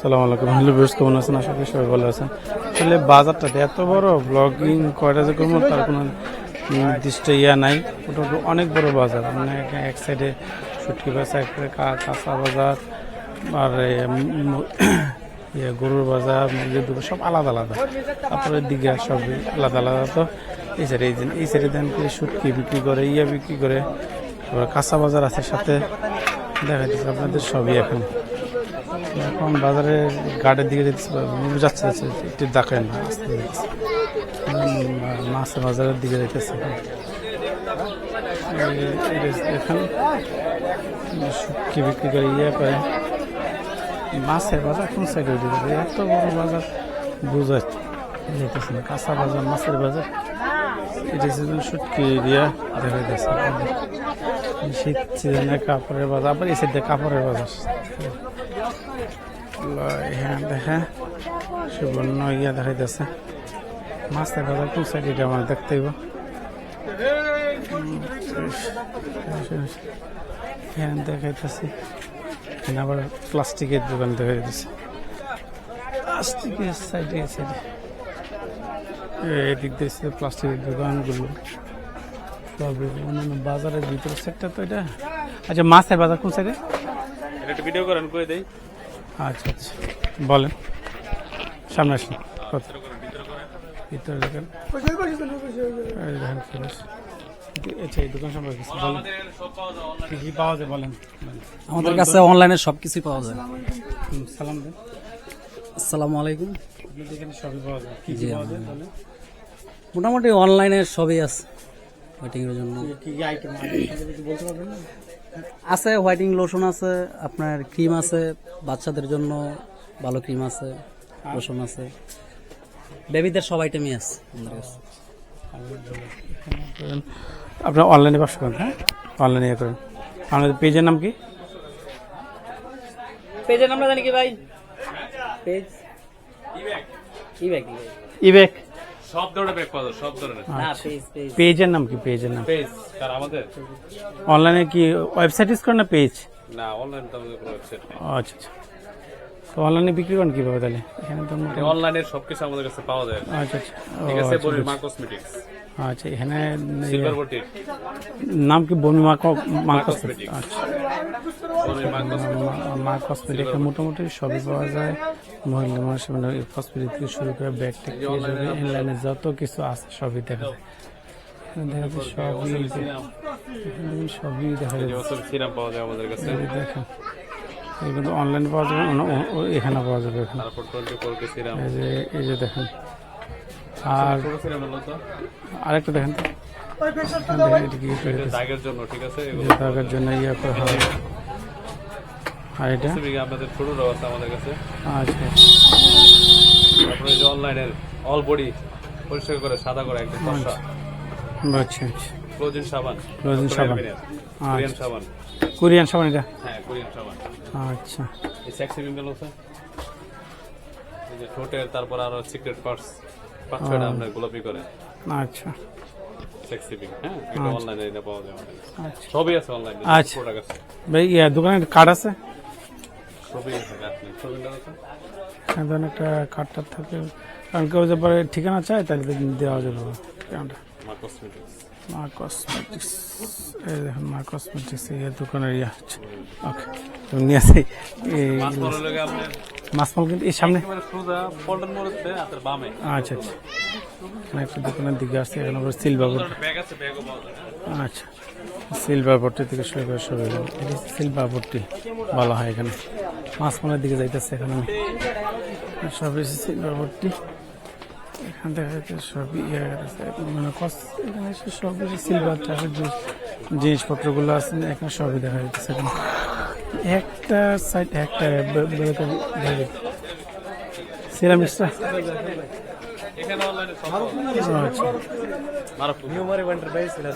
সালাম আলাইকুম। Hello views কেমন আছেন? আশা করি সবাই ভালো আছেন। আসলে বাজারটা এত বড় ব্লগিং কয়টা যে করব তার কোনো নির্দিষ্ট ইয়া নাই। ওটা অনেক বড় বাজার। মানে এক সাইডে শুটকি বেচা এক কাঁচা বাজার, আর ইয়ে গরুর বাজার, মুরগির দুটো সব আলাদা আলাদা। তারপরে দিঘা সব আলাদা আলাদা। তো এই সাইডে এই সাইডে দেন কি শুটকি বিক্রি করে, ইয়া বিক্রি করে। আবার কাঁচা বাজার আছে সাথে। দেখা যাচ্ছে আপনাদের সবই এখন। এখন বাজারে গার্ডের দিকে যাচ্ছে যাচ্ছে একটু দেখেন। না আস্তে মাছ বাজারের দিকে যেতেছে এখন শুটকি বিক্রি করে ইয়ে করে মাছের বাজার কোন সাইডে যাবে এত বড় বাজার বোঝা যেতেছে না, কাঁচা বাজার, মাছের বাজার। এটা শুটকি দেখা যাচ্ছে শীত সিজনে কাপড়ের বাজার, আবার এই সাইডে কাপড়ের বাজার। ইয়া কোন হ্যাঁ আবার প্লাস্টিকের দোকান দেখা যাইতেছে সাইডে সাইডে এদিক দিয়ে প্লাস্টিকের দোকানগুলো। বাজারের ভিতরে সেক্টর তো এটা। আচ্ছা মাছের বাজার কোন সাইডে একটু ভিডিও করেন করে দেই? আচ্ছা আচ্ছা। বলেন। সামনে আসুন। ভিতরে দেখেন। আচ্ছা এই দোকান সম্পর্কে কিছু বলেন। আমাদের সব পাওয়া যায় অনলাইন কি কি পাওয়া যায় বলেন? আমাদের কাছে অনলাইনে সবকিছুই পাওয়া যায়। সালাম দেন। আসসালামু আলাইকুম। এখানে সবই পাওয়া যায়। কি কি পাওয়া যায় বলেন? মোটামুটি অনলাইনে সবই আছে। হোয়াইটিং এর জন্য। কি কি আইটেম বলতে পারবেন না? আছে হোয়াইটিং লোশন আছে আপনার ক্রিম আছে বাচ্চাদের জন্য ভালো ক্রিম আছে লোশন আছে। বেবিদের সব আইটেমই আছে আমাদের কাছে। আপনার অনলাইনে ব্যবসা করেন হ্যাঁ? অনলাইনে ইয়ে করেন। আপনাদের পেজের নাম কি? পেজের নামটা জানি কি ভাই? পেজ ইবেক ইবেক ইবেক সব ধরনের ব্যাগ পাওয়া যায় সব ধরনের। না পেজ পেজ। পেজের নাম কি? পেজের নাম? পেজ কার আমাদের? অনলাইনে কি ওয়েবসাইট ইউজ করেন না পেজ না অনলাইন তো আমাদের কোনো ওয়েবসাইট আচ্ছা আচ্ছা। তো অনলাইনে বিক্রি করেন কীভাবে তাহলে? এখানে তো অনলাইনে সবকিছু আমাদের কাছে পাওয়া যায়। আচ্ছা আচ্ছা। ঠিক আছে আচ্ছা, বলি মা কসমেটিক্স আচ্ছা এখানে নাম কি? বমি মা কসমেটিক আচ্ছা। মোটামুটি সবই পাওয়া যায়। মহিলা মানুষ মানে কসমেটিক থেকে শুরু করে ব্যাগ থেকে অনলাইনে যত কিছু আছে সবই দেখা যায়। এখানে দেখা যায় সবই দেখা পাওয়া যায় আমাদের কাছে। দেখেন কিন্তু অনলাইনে পাওয়া যাবে এখানে পাওয়া যাবে এখানে। এই যে দেখেন আর আরেকটা দেখেন। দাগের জন্য ঠিক আছে? জন্য ইয়ে করা হয়। আর এটা? আপনাদের ছোটরাও আছে আমাদের কাছে। আচ্ছা। তারপরে যে অনলাইনের অল বডি পরিষ্কার করে সাদা করে একদম আচ্ছা। আচ্ছা ক্লোজিন সাবান। Closing সাবান। কোরিয়ান সাবান। কোরিয়ান সাবান এটা? হ্যাঁ কোরিয়ান সাবান। আচ্ছা। এই সেক্সি পিম্পল আছে। এই যে ঠোঁটের তারপর আরও সিক্রেট পার্টস পাঁচ ছয়টা আপনার গোলাপি করে। আচ্ছা। সেক্সি হ্যাঁ। আচ্ছা। আচ্ছা। আছে কার্ড আছে। এখানে ধরেন একটা কার্ডটা থাকে। কারণ কেউ যে ঠিকানা চায় তাহলে দেওয়া যাবে ঠিকানাটা। মা কসমেটিক্স মা কসমেটিক্স এই দেখুন মা কসমেটিক্স এই দোকানের ইয়া হচ্ছে। ওকে তুমি নিয়ে আসি। মাছ মাছমাল কিন্তু এই সামনে আচ্ছা আচ্ছা। এখানে একটা দোকানের দিকে আসছে এখানে আবার সিলভার হ্যাঁ। আচ্ছা সিলভার বোর্ডটি থেকে শুরু করে সব সিলভার বোর্ডটি বলা হয় এখানে। মাছমালের দিকে যাইতেছে এখানে আমি। সব এসে সিলভার বোর্ডটি এখান থেকে সবই ইয়ে মানে কস এখানে সব সিলভার টাইপের জিনিসপত্রগুলো আছে এখানে সবই দেখা যাচ্ছে এখানে। একটা সাইড একটা সিরামিক্সটা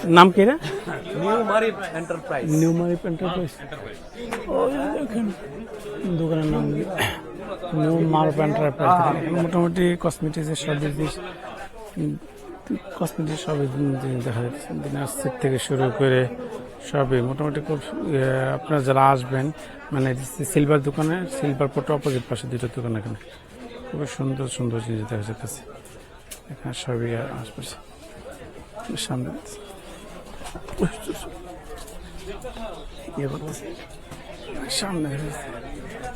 নাম কি দোকানের নাম মোটামুটি কসমেটিক্সের সব জিনিস। কসমেটিক্স সব জিনিস দেখা যাচ্ছে। থেকে শুরু করে সবই মোটামুটি খুব আপনারা যারা আসবেন মানে সিলভার দোকানে, সিলভার পোর্ট অপোজিট পাশে দুটো দোকান এখানে। খুবই সুন্দর সুন্দর জিনিস দেখা যাচ্ছে এখানে সবই আশপাশে সামনে ইয়ে সামনে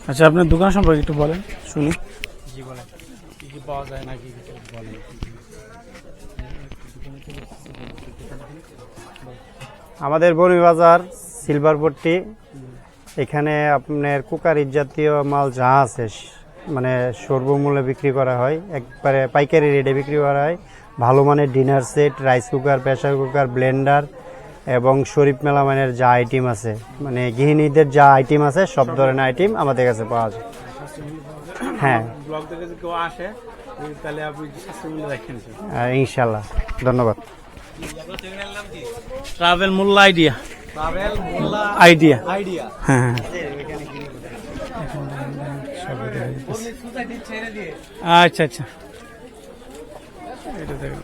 আচ্ছা আপনার দোকান সম্পর্কে একটু বলেন, শুনি। জি, বলেন। কি পাওয়া যায় বলেন। আমাদের বড়িবাজার সিলভারপট্টি এখানে আপনার কুকারির জাতীয় মাল যা আছে মানে সর্বমূল্যে বিক্রি করা হয়। একবারে পাইকারি রেটে বিক্রি করা হয়। ভালো মানের dinner set rice cooker pressure cooker blender এবং শরীফ মেলামানের যা আইটেম আছে মানে গৃহিণীদের যা আইটেম আছে সব ধরনের আইটেম আমাদের কাছে পাওয়া যায়। হ্যাঁ। আর ইনশাল্লাহ ধন্যবাদ। ট্রাভেল মূল্য আইডিয়া আইডিয়া আইডিয়া হ্যাঁ হ্যাঁ। আচ্ছা আচ্ছা। এটা দেখেন